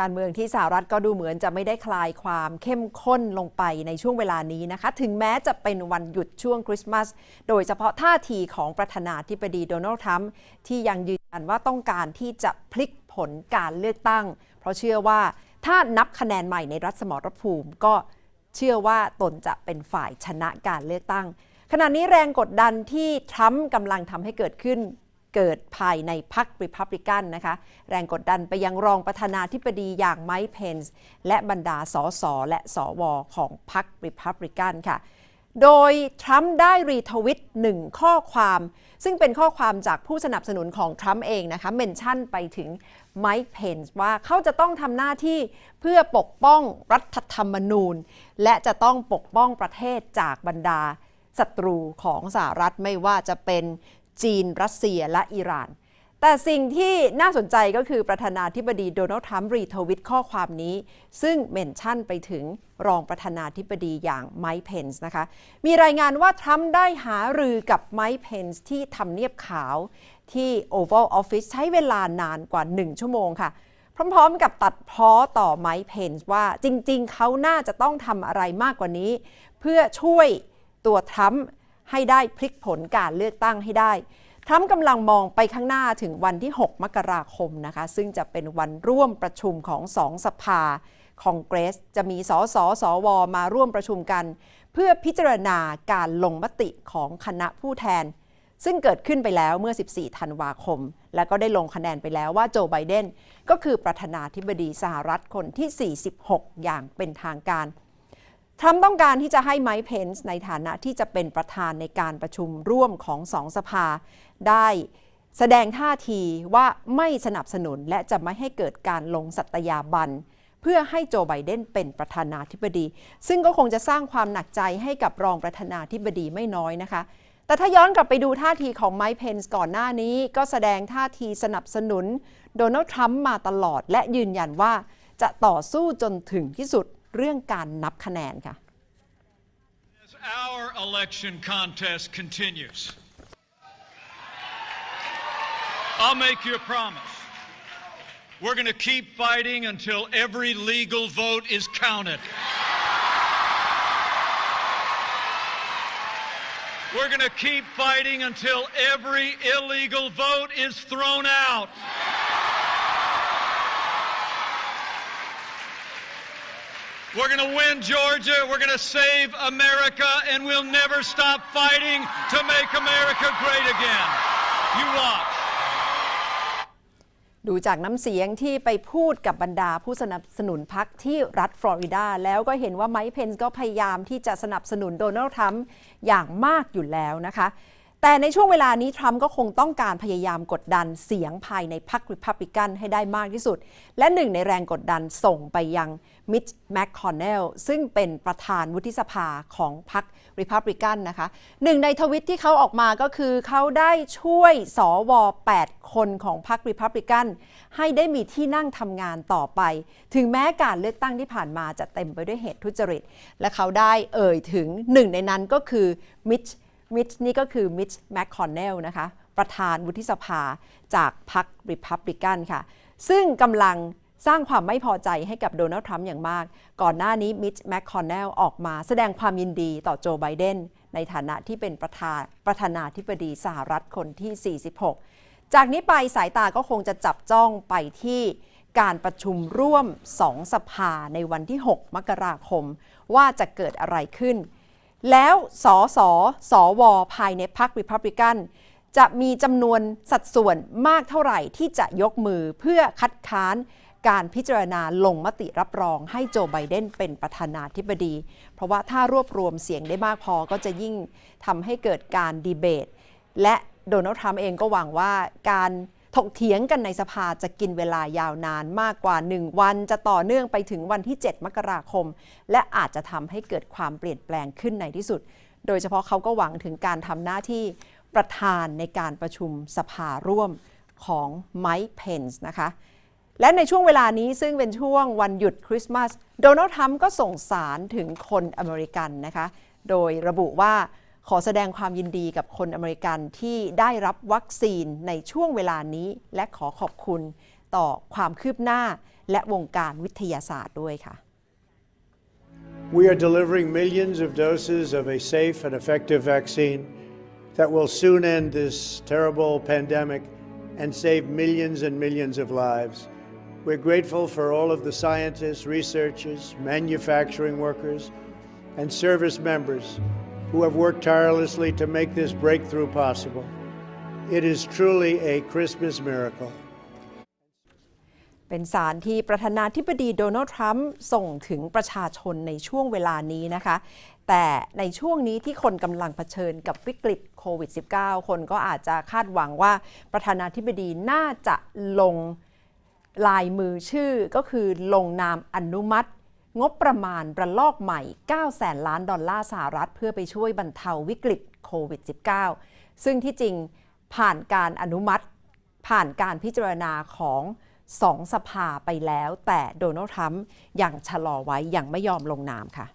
การเมืองที่สหรัฐก็ดูเหมือนจะไม่ได้คลายความเข้มข้นลงไปในช่วงเวลานี้นะคะ ถึงแม้จะเป็นวันหยุดช่วงคริสต์มาส โดยเฉพาะท่าทีของประธานาธิบดีโดนัลด์ทรัมป์ที่ยังยืนยันว่าต้องการที่จะพลิกผลการเลือกตั้ง เพราะเชื่อว่าถ้านับคะแนนใหม่ในรัฐสมรภูมิ ก็เชื่อว่าตนจะเป็นฝ่ายชนะการเลือกตั้ง ขณะนี้แรงกดดันที่ทรัมป์กำลังทำให้เกิดขึ้น เกิดภายในพรรคริพับลิกันนะคะ แรงกดดันไปยังรองประธานาธิบดีอย่างไมค์เพนส์และบรรดาสสและสวของพรรคริพับลิกันค่ะโดย ทรัมป์ได้รีทวิตหนึ่งข้อความ ซึ่งเป็นข้อความจากผู้สนับสนุนของทรัมป์เองนะคะเมนชั่นไปถึงไมค์เพนส์ว่าเขาจะต้องทำหน้าที่เพื่อปกป้องรัฐธรรมนูญ และจะต้องปกป้องประเทศจากบรรดาศัตรูของสหรัฐไม่ว่าจะเป็น จีน รัสเซียและอิหร่าน แต่สิ่งที่น่าสนใจก็คือประธานาธิบดีโดนัลด์ทรัมป์รีทวิตข้อความนี้ ซึ่งเมนชั่นไปถึงรองประธานาธิบดีอย่างไมค์เพนส์นะคะ มีรายงานว่าทรัมป์ได้หารือกับไมค์เพนส์ที่ทำเนียบขาวที่ Oval Office ใช้เวลานานกว่า 1 ชั่วโมงค่ะ พร้อมๆกับตัดพ้อต่อไมค์เพนส์ว่าจริงๆ เขาน่าจะต้องทำอะไรมากกว่านี้ เพื่อช่วยตัวทรัมป์ ให้ได้พลิกผลการเลือกตั้งให้ได้ทรัมป์กำลังมองไปข้างหน้าถึงวันที่ 6 มกราคมนะคะ ซึ่งจะเป็นวันร่วมประชุมของสองสภาคองเกรส จะมีสสสว มาร่วมประชุมกัน เพื่อพิจารณาการลงมติของคณะผู้แทน ซึ่งเกิดขึ้นไปแล้วเมื่อ 14 ธันวาคม และก็ได้ลงคะแนนไปแล้วว่าโจไบเดนก็คือประธานาธิบดีสหรัฐคนที่ 46 อย่างเป็นทางการ ทรัมป์ต้องการที่จะให้ไมค์เพนส์ในฐานะที่จะเป็นประธานในการประชุมร่วมของสองสภา ได้แสดงท่าทีว่าไม่สนับสนุนและจะไม่ให้เกิดการลงสัตยาบัน เพื่อให้โจไบเดนเป็นประธานาธิบดี ซึ่งก็คงจะสร้างความหนักใจให้กับรองประธานาธิบดีไม่น้อยนะคะ แต่ถ้าย้อนกลับไปดูท่าทีของไมค์เพนส์ก่อนหน้านี้ ก็แสดงท่าทีสนับสนุนโดนัลด์ทรัมป์มาตลอดและยืนยันว่าจะต่อสู้จนถึงที่สุด เรื่องการนับคะแนนค่ะ As our election contest continues, I'll make you a promise. We're going to keep fighting until every legal vote is counted. We're going to keep fighting until every illegal vote is thrown out. We're going to win Georgia. We're going to save America, and we'll never stop fighting to make America great again. You watch. ดูจากน้ำเสียงที่ไปพูดกับบรรดาผู้สนับสนุนพรรคที่รัฐฟลอริดา แล้วก็เห็นว่าไมค์เพนส์ก็พยายามที่จะสนับสนุนโดนัลด์ทรัมป์อย่างมากอยู่แล้วนะคะ แต่ในช่วงเวลานี้ทรัมป์ก็คงต้องการพยายามกดดันเสียงภายในพรรคริพับลิกันให้ได้มากที่สุด และหนึ่งในแรงกดดันส่งไปยังมิชแมคคอนเนลซึ่งเป็นประธานวุฒิสภาของพรรคริพับลิกันนะคะหนึ่งในทวิตที่เขาออกมาก็คือเขาได้ช่วยสว8คนของพรรคริพับลิกันให้ได้มีที่นั่งทำงานต่อไป ถึงแม้การเลือกตั้งที่ผ่านมาจะเต็มไปด้วยเหตุทุจริต และเขาได้เอ่ยถึงหนึ่งในนั้นก็คือมิช มิชนี่ก็คือมิชแมคคอนเนลนะคะ ประธานวุฒิสภาจากพรรคริพับลิกันค่ะ ซึ่งกำลังสร้างความไม่พอใจให้กับโดนัลด์ทรัมป์อย่างมาก ก่อนหน้านี้มิชแมคคอนเนลออกมาแสดงความยินดีต่อโจไบเดนในฐานะที่เป็นประธานประธานาธิบดีสหรัฐคนที่ 46 จากนี้ไปสายตาก็คงจะจับจ้องไปที่การประชุมร่วมสองสภาในวันที่ 6 มกราคม ว่าจะเกิดอะไรขึ้น แล้วสสสวภายในพรรคริพับลิกันจะมีจำนวนสัดส่วนมากเท่าไหร่ที่จะยกมือเพื่อคัดค้านการพิจารณาลงมติรับรองให้โจไบเดนเป็นประธานาธิบดี เพราะว่าถ้ารวบรวมเสียงได้มากพอก็จะยิ่งทำให้เกิดการดีเบต และโดนัลด์ทรัมป์เองก็หวังว่าการ ถกเถียงกันในสภาจะกินเวลายาวนานมากกว่า 1 วันจะต่อเนื่องไปถึงวันที่ 7 มกราคม และอาจจะทำให้เกิดความเปลี่ยนแปลงขึ้นในที่สุด โดยเฉพาะเขาก็หวังถึงการทำหน้าที่ประธานในการประชุมสภาร่วมของไมค์เพนส์นะคะและในช่วงเวลานี้ซึ่งเป็นช่วงวันหยุดคริสต์มาสโดนัลด์ทรัมป์ก็ส่งสารถึงคนอเมริกันนะคะ โดยระบุว่า ขอแสดงความยินดีกับคนอเมริกันที่ได้รับวัคซีนในช่วงเวลานี้ และขอขอบคุณต่อความคืบหน้าและวงการวิทยาศาสตร์ด้วยค่ะ We are delivering millions of doses of a safe and effective vaccine that will soon end this terrible pandemic and save millions and millions of lives. We're grateful for all of the scientists, researchers, manufacturing workers, and service members who have worked tirelessly to make this breakthrough possible. It is truly a Christmas miracle. เป็นสารที่ประธานาธิบดีโดนัลด์ทรัมป์ส่งถึงประชาชนในช่วงเวลานี้นะคะ แต่ในช่วงนี้ที่คนกำลังเผชิญกับวิกฤตโควิด -19 คนก็อาจจะคาดหวังว่าประธานาธิบดีน่าจะลงลายมือชื่อก็คือลงนามอนุมัติ งบประมาณระลอกใหม่ 9 แสนล้านดอลลาร์สหรัฐ เพื่อไปช่วยบรรเทาวิกฤตโควิด -19 ซึ่งที่จริงผ่านการอนุมัติ ผ่านการพิจารณาของสองสภาไปแล้ว แต่โดนัลด์ทรัมป์ยังชะลอไว้ยังไม่ยอมลงนามค่ะ